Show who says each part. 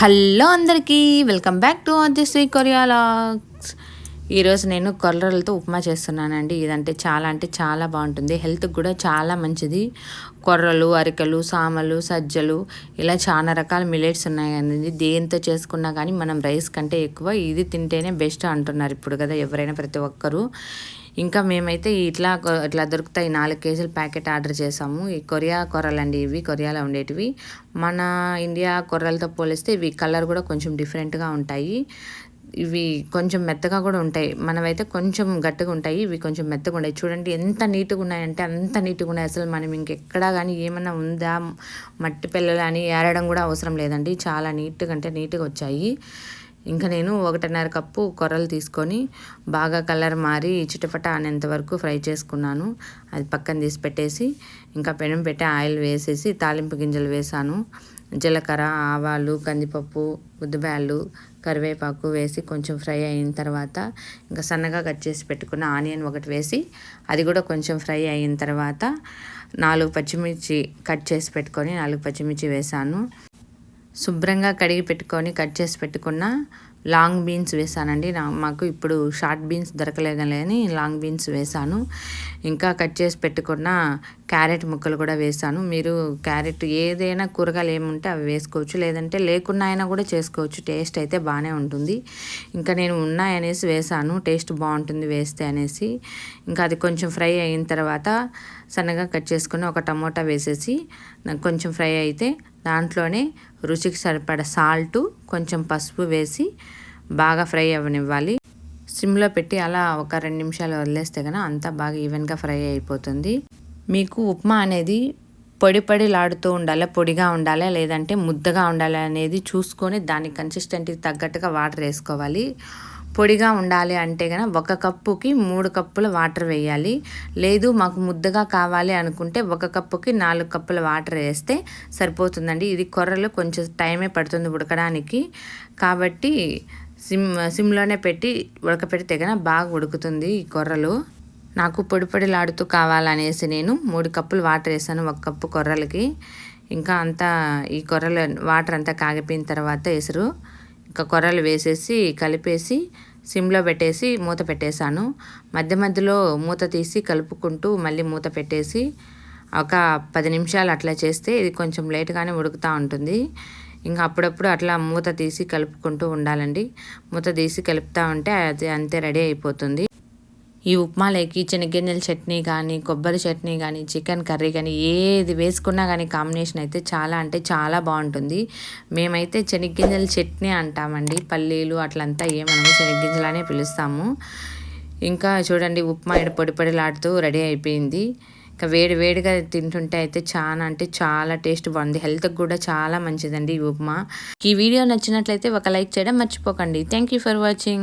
Speaker 1: Hello అందరికీ welcome back to Sri కొరియాలాగ్స్ ఈరోజు నేను కొర్రలతో ఉప్మా చేస్తున్నానండి. ఇదంటే చాలా అంటే చాలా బాగుంటుంది. హెల్త్కి కూడా చాలా మంచిది. కొర్రలు అరికలు సామలు సజ్జలు ఇలా చాలా రకాల మిలెట్స్ ఉన్నాయండి. దేంతో చేసుకున్నా కానీ మనం రైస్ కంటే ఎక్కువ ఇది తింటేనే బెస్ట్ అంటున్నారు ఇప్పుడు కదా ఎవరైనా ప్రతి ఒక్కరూ. ఇంకా మేమైతే ఇట్లా ఇట్లా దొరుకుతాయి నాలుగు కేజీల ప్యాకెట్ ఆర్డర్ చేసాము. ఈ కొరియా కొర్రలు అండి ఇవి కొరియాలో ఉండేటివి. మన ఇండియా కొర్రలతో పోలిస్తే ఇవి కలర్ కూడా కొంచెం డిఫరెంట్గా ఉంటాయి. ఇవి కొంచెం మెత్తగా కూడా ఉంటాయి. మనమైతే కొంచెం గట్టిగా ఉంటాయి ఇవి కొంచెం మెత్తగా ఉంటాయి చూడండి ఎంత నీట్గా ఉన్నాయంటే అంత నీట్గా ఉన్నాయి. అసలు మనం ఇంకెక్కడా కానీ ఏమైనా ఉందా? మట్టి పిల్లలు అని ఏరడం కూడా అవసరం లేదండి. చాలా నీట్గా అంటే నీట్గా వచ్చాయి. ఇంకా నేను ఒకటిన్నర కప్పు కొర్రలు తీసుకొని బాగా కలర్ మారి చిటపట అనేంత వరకు ఫ్రై చేసుకున్నాను. అది పక్కన తీసి పెట్టేసి ఇంకా పెనం పెట్టి ఆయిల్ వేసేసి తాలింపు గింజలు వేసాను. జీలకర్ర ఆవాలు కందిపప్పు ఉద్దిబ్యాళ్ళు కరివేపాకు వేసి కొంచెం ఫ్రై అయిన తర్వాత ఇంకా సన్నగా కట్ చేసి పెట్టుకున్న ఆనియన్ ఒకటి వేసి అది కూడా కొంచెం ఫ్రై అయిన తర్వాత నాలుగు పచ్చిమిర్చి కట్ చేసి పెట్టుకొని నాలుగు పచ్చిమిర్చి వేసాను. శుభ్రంగా కడిగి పెట్టుకొని కట్ చేసి పెట్టుకున్న లాంగ్ బీన్స్ వేసానండి. మాకు ఇప్పుడు షార్ట్ బీన్స్ దొరకలేదని లాంగ్ బీన్స్ వేసాను. ఇంకా కట్ చేసి పెట్టుకున్న క్యారెట్ ముక్కలు కూడా వేసాను. మీరు క్యారెట్ ఏదైనా కూరగాయలు ఏముంటే అవి వేసుకోవచ్చు. లేదంటే లేకున్నా అయినా కూడా చేసుకోవచ్చు. టేస్ట్ అయితే బాగానే ఉంటుంది. ఇంకా నేను ఉన్నాయనేసి వేసాను. టేస్ట్ బాగుంటుంది వేస్తే అనేసి. ఇంకా అది కొంచెం ఫ్రై అయిన తర్వాత సన్నగా కట్ చేసుకుని ఒక టమోటా వేసేసి నాకు కొంచెం ఫ్రై అయితే దాంట్లోనే రుచికి సరిపడ సాల్టు కొంచెం పసుపు వేసి బాగా ఫ్రై అవ్వనివ్వాలి. సిమ్లో పెట్టి అలా ఒక రెండు నిమిషాలు వదిలేస్తే కనుక అంతా బాగా ఈవెన్గా ఫ్రై అయిపోతుంది. మీకు ఉప్మా అనేది పొడి పొడిలాడుతూ ఉండాలి పొడిగా ఉండాలి లేదంటే ముద్దగా ఉండాలి అనేది చూసుకొని దాని కన్సిస్టెంట్కి తగ్గట్టుగా వాటర్ వేసుకోవాలి. పొడిగా ఉండాలి అంటే కనుక ఒక కప్పుకి మూడు కప్పుల వాటర్ వేయాలి. లేదు మాకు ముద్దగా కావాలి అనుకుంటే ఒక కప్పుకి నాలుగు కప్పుల వాటర్ వేస్తే సరిపోతుందండి. ఇది కొర్రలు కొంచెం టైమే పడుతుంది ఉడకడానికి. కాబట్టి సిమ్ సిమ్లోనే పెట్టి ఉడకపెడితే కనుక బాగా ఉడుకుతుంది ఈ కొర్రలు. నాకు పొడిపొడిలాడుతూ కావాలనేసి నేను మూడు కప్పులు వాటర్ వేసాను ఒక కప్పు కొర్రలకి. ఇంకా అంతా ఈ కొర్రలు వాటర్ అంతా కాగిపోయిన తర్వాత ఎసురు ఇంకా కొర్రలు వేసేసి కలిపేసి సిమ్లో పెట్టేసి మూత పెట్టేశాను. మధ్య మధ్యలో మూత తీసి కలుపుకుంటూ మళ్ళీ మూత పెట్టేసి ఒక పది నిమిషాలు అట్లా చేస్తే ఇది కొంచెం లేట్గానే ఉడుకుతూ ఉంటుంది. ఇంకా అప్పుడప్పుడు అట్లా మూత తీసి కలుపుకుంటూ ఉండాలండి. మూత తీసి కలుపుతూ ఉంటే అది అంతే రెడీ అయిపోతుంది. ఈ ఉప్మాలోకి శనగింజల చట్నీ కానీ కొబ్బరి చట్నీ కానీ చికెన్ కర్రీ కానీ ఏది వేసుకున్నా కానీ కాంబినేషన్ అయితే చాలా అంటే చాలా బాగుంటుంది. మేమైతే చెనగ్గింజల చట్నీ అంటామండి. పల్లీలు అట్లంతా ఏమన్నా చెనగ్గింజలనే పిలుస్తాము. ఇంకా చూడండి ఉప్మా ఇక్కడ పొడి పొడిలాడుతూ రెడీ అయిపోయింది. ఇంకా వేడి వేడిగా తింటుంటే అయితే చాలా అంటే చాలా టేస్ట్ బాగుంది. హెల్త్కి కూడా చాలా మంచిదండి ఈ ఉప్మా. ఈ వీడియో నచ్చినట్లయితే ఒక లైక్ చేయడం మర్చిపోకండి. Thank you for watching.